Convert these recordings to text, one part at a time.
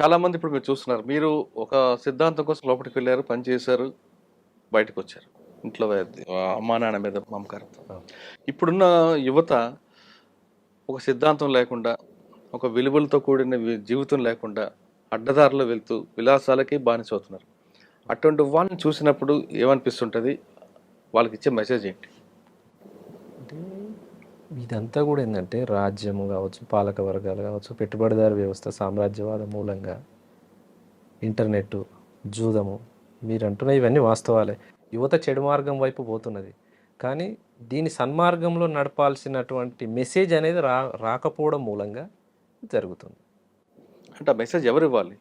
చాలామంది ఇప్పుడు మీరు చూస్తున్నారు. మీరు ఒక సిద్ధాంతం కోసం లోపలికి వెళ్ళారు పని చేశారు బయటకు వచ్చారు. ఇంట్లో అమ్మా నాన్న మీద మమకారంతో. ఇప్పుడున్న యువత ఒక సిద్ధాంతం లేకుండా ఒక విలువలతో కూడిన జీవితం లేకుండా అడ్డదారిలో వెళ్తూ విలాసాలకి బానిస అవుతున్నారు. అటువంటి వాళ్ళని చూసినప్పుడు ఏమనిపిస్తుంటుంది? వాళ్ళకి ఇచ్చే మెసేజ్ ఏంటి? ఇదంతా కూడా ఏంటంటే రాజ్యము కావచ్చు పాలక వర్గాలు కావచ్చు పెట్టుబడిదారు వ్యవస్థ సామ్రాజ్యవాద మూలంగా ఇంటర్నెట్ జూదము మీరు అంటున్న ఇవన్నీ వాస్తవాలే. యువత చెడు మార్గం వైపు పోతున్నది. కానీ దీని సన్మార్గంలో నడపాల్సినటువంటి మెసేజ్ అనేది రా రాకపోవడం మూలంగా జరుగుతుంది. అంటే ఆ మెసేజ్ ఎవరు ఇవ్వాలి?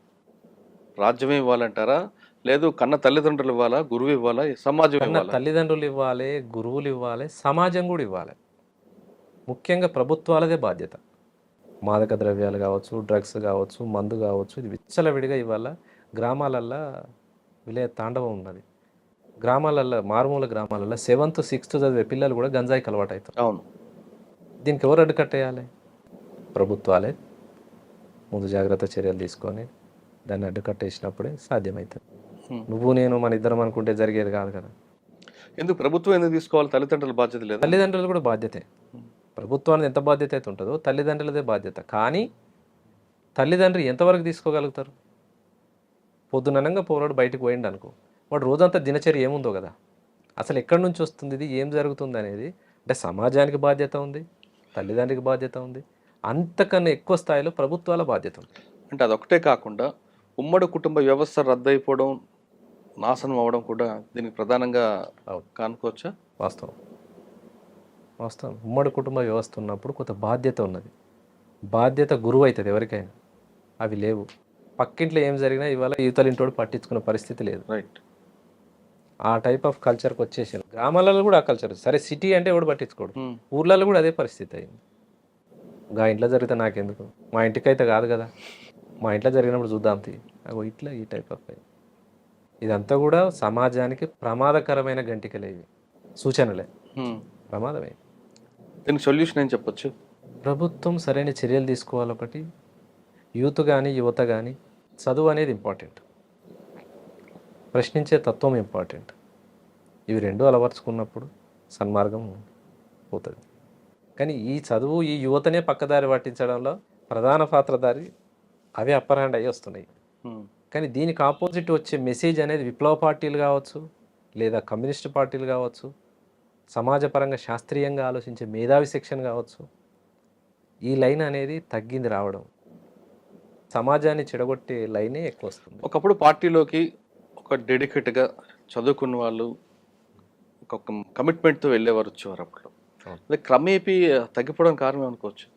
రాజ్యమే ఇవ్వాలంటారా? లేదు కన్న తల్లిదండ్రులు ఇవ్వాలా? గురువు ఇవ్వాలా? సమాజం తల్లిదండ్రులు ఇవ్వాలి గురువులు ఇవ్వాలి సమాజం కూడా ఇవ్వాలి. ముఖ్యంగా ప్రభుత్వాలదే బాధ్యత. మాదక ద్రవ్యాలు కావచ్చు డ్రగ్స్ కావచ్చు మందు కావచ్చు ఇది విచ్చలవిడిగా ఇవాళ గ్రామాలల్లో విలే తాండవం ఉన్నది. గ్రామాలల్లో మారుమూల గ్రామాలలో సెవెంత్ సిక్స్త్ చదివే పిల్లలు కూడా గంజాయికి అలవాటు అవుతారు అవును. దీనికి ఎవరు అడ్డుకట్టేయాలి ప్రభుత్వాలే. ముందు జాగ్రత్త చర్యలు తీసుకొని దాన్ని అడ్డుకట్టేసినప్పుడే సాధ్యమవుతుంది. నువ్వు నేను మన ఇద్దరం అనుకుంటే జరిగేది కాదు కదా. ఎందుకు ప్రభుత్వం ఎందుకు తీసుకోవాలి? తల్లిదండ్రుల బాధ్యత లేదా? తల్లిదండ్రులు కూడా బాధ్యతే. ప్రభుత్వానికి ఎంత బాధ్యత అయితే ఉంటుందో తల్లిదండ్రులదే బాధ్యత. కానీ తల్లిదండ్రులు ఎంతవరకు తీసుకోగలుగుతారు? పొద్దుననంగా పోరాడు బయటకు పోయిండు అనుకో. వాడు రోజంతా దినచర్య ఏముందో కదా? అసలు ఎక్కడి నుంచి వస్తుంది ఇది? ఏం జరుగుతుంది అనేది? అంటే సమాజానికి బాధ్యత ఉంది తల్లిదండ్రికి బాధ్యత ఉంది. అంతకన్నా ఎక్కువ స్థాయిలో ప్రభుత్వాల బాధ్యత ఉంది. అంటే అదొకటే కాకుండా ఉమ్మడి కుటుంబ వ్యవస్థ రద్దయిపోవడం నాశనం అవ్వడం కూడా దీనికి ప్రధానంగా. కానుకోవచ్చా? వాస్తవం. వాస్తవం. ఉమ్మడి కుటుంబ వ్యవస్థ ఉన్నప్పుడు కొంత బాధ్యత ఉన్నది. బాధ్యత గురువు అవుతుంది ఎవరికైనా. అవి లేవు. పక్కింట్లో ఏం జరిగినా ఇవాళ యువతల ఇంటోడు పట్టించుకునే పరిస్థితి లేదు. రైట్ ఆ టైప్ ఆఫ్ కల్చర్కి వచ్చేసారు గ్రామాలలో కూడా ఆ కల్చర్ సరే సిటీ అంటే ఎవడు పట్టించుకోడు? ఊర్లలో కూడా అదే పరిస్థితి అయింది. గా ఇంట్లో జరిగితే నాకెందుకు? మా ఇంటికైతే కాదు కదా. మా ఇంట్లో జరిగినప్పుడు చూద్దాం తీ. అగో ఇట్లా ఈ టైప్ ఆఫ్ ఇదంతా కూడా సమాజానికి ప్రమాదకరమైన గంటికలే ఇవి. సూచనలే. ప్రమాదమే. దీనికి సొల్యూషన్ ఏం చెప్పొచ్చు? ప్రభుత్వం సరైన చర్యలు తీసుకోవాలి ఒకటి యూత్ కానీ యువత కానీ చదువు అనేది ఇంపార్టెంట్. ప్రశ్నించే తత్వం ఇంపార్టెంట్. ఇవి రెండు అలవర్చుకున్నప్పుడు సన్మార్గం పోతుంది. కానీ ఈ చదువు ఈ యువతనే పక్కదారి పట్టించడంలో ప్రధాన పాత్రధారి అవే అప్పర్ హ్యాండ్ అయ్యి వస్తున్నాయి. కానీ దీనికి ఆపోజిట్ వచ్చే మెసేజ్ అనేది విప్లవ పార్టీలు కావచ్చు లేదా కమ్యూనిస్ట్ పార్టీలు కావచ్చు సమాజపరంగా శాస్త్రీయంగా ఆలోచించే మేధావి సెక్షన్ కావచ్చు. ఈ లైన్ అనేది తగ్గింది రావడం. సమాజాన్ని చెడగొట్టే లైనే ఎక్కువ వస్తుంది ఒకప్పుడు పార్టీలోకి ఒక డెడికేట్గా చదువుకున్న వాళ్ళు ఒక కమిట్మెంట్తో వెళ్ళేవారు వచ్చేవారు అప్పుడు. అది క్రమేపీ తగ్గిపోవడం కారణం అనుకోవచ్చు.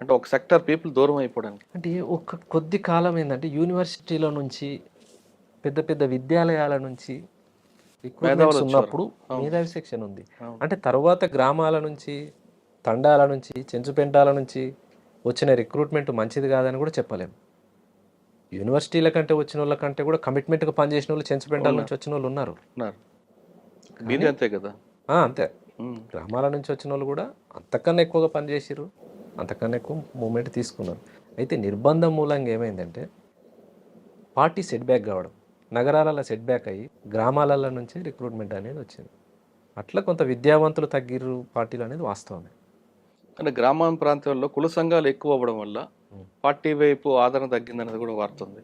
అంటే ఒక సెక్టర్ పీపుల్ దూరం అయిపోవడానికి. అంటే ఒక కొద్ది కాలం ఏంటంటే యూనివర్సిటీల నుంచి పెద్ద పెద్ద విద్యాలయాల నుంచి వచ్చేవారు. ఉన్నప్పుడు. మేధావి సెక్షన్ ఉంది. అంటే తర్వాత గ్రామాల నుంచి తండాల నుంచి చెంచుపెంటాల నుంచి వచ్చిన రిక్రూట్మెంట్ మంచిది కాదని కూడా చెప్పలేము. యూనివర్సిటీల కంటే వచ్చిన వాళ్ళ కంటే కూడా కమిట్మెంట్గా పనిచేసిన వాళ్ళు చెంచుపెంటాల నుంచి వచ్చిన వాళ్ళు ఉన్నారు. అంతే కదా? ఆ, అంతే. గ్రామాల నుంచి వచ్చిన వాళ్ళు కూడా అంతకన్నా ఎక్కువగా పనిచేసిర్రు అంతకన్నా ఎక్కువ మూమెంట్ తీసుకున్నారు. అయితే నిర్బంధం మూలంగా ఏమైందంటే పార్టీ సెట్ బ్యాక్ కావడం. నగరాలలో సెట్ బ్యాక్ అయ్యి గ్రామాలలో నుంచి రిక్రూట్మెంట్ అనేది వచ్చింది. అట్లా కొంత విద్యావంతులు తగ్గిర్రు పార్టీలు అనేది వాస్తవమే. కానీ గ్రామీణ ప్రాంతాల్లో కుల సంఘాలు ఎక్కువ అవ్వడం వల్ల. పార్టీ వైపు ఆదరణ తగ్గిందనేది కూడా వార్తుంది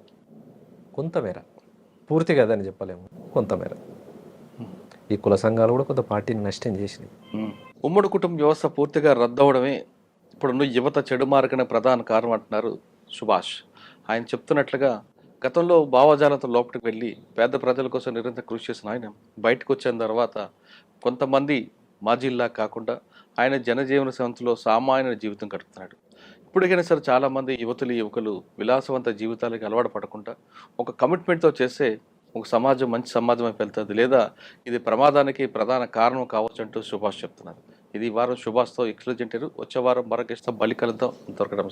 కొంతమేర పూర్తి కదని చెప్పలేము. కొంతమేర ఈ కుల సంఘాలు కూడా కొంత పార్టీని నష్టం చేసినాయి. ఉమ్మడి కుటుంబ వ్యవస్థ పూర్తిగా రద్దవడమే ఇప్పుడున్న యువత చెడు మార్గన ప్రధాన కారణం అంటున్నారు సుభాష్. ఆయన చెప్తున్నట్లుగా గతంలో భావజాలంతో లోపలికి వెళ్ళి పేద ప్రజల కోసం నిరంతరం కృషి చేసిన ఆయన బయటకు వచ్చిన తర్వాత కొంతమంది మాజీల్లా కాకుండా ఆయన జనజీవన సంస్థలో సామాన్య జీవితం గడుపుతున్నాడు. ఇప్పటికైనా సరే చాలామంది యువతులు యువకులు విలాసవంత జీవితాలకి అలవాటు పడకుండా ఒక కమిట్మెంట్తో చేస్తే ఒక సమాజం మంచి సమాజం వైపు వెళ్తుంది లేదా ఇది ప్రమాదానికి ప్రధాన కారణం కావచ్చు అంటూ సుభాష్ చెప్తున్నారు. ఇది ఈ వారం సుభాష్తో ఎక్స్క్లూజ్ వచ్చే వారం మరొక ఇష్టం బలికలతో దొరకడం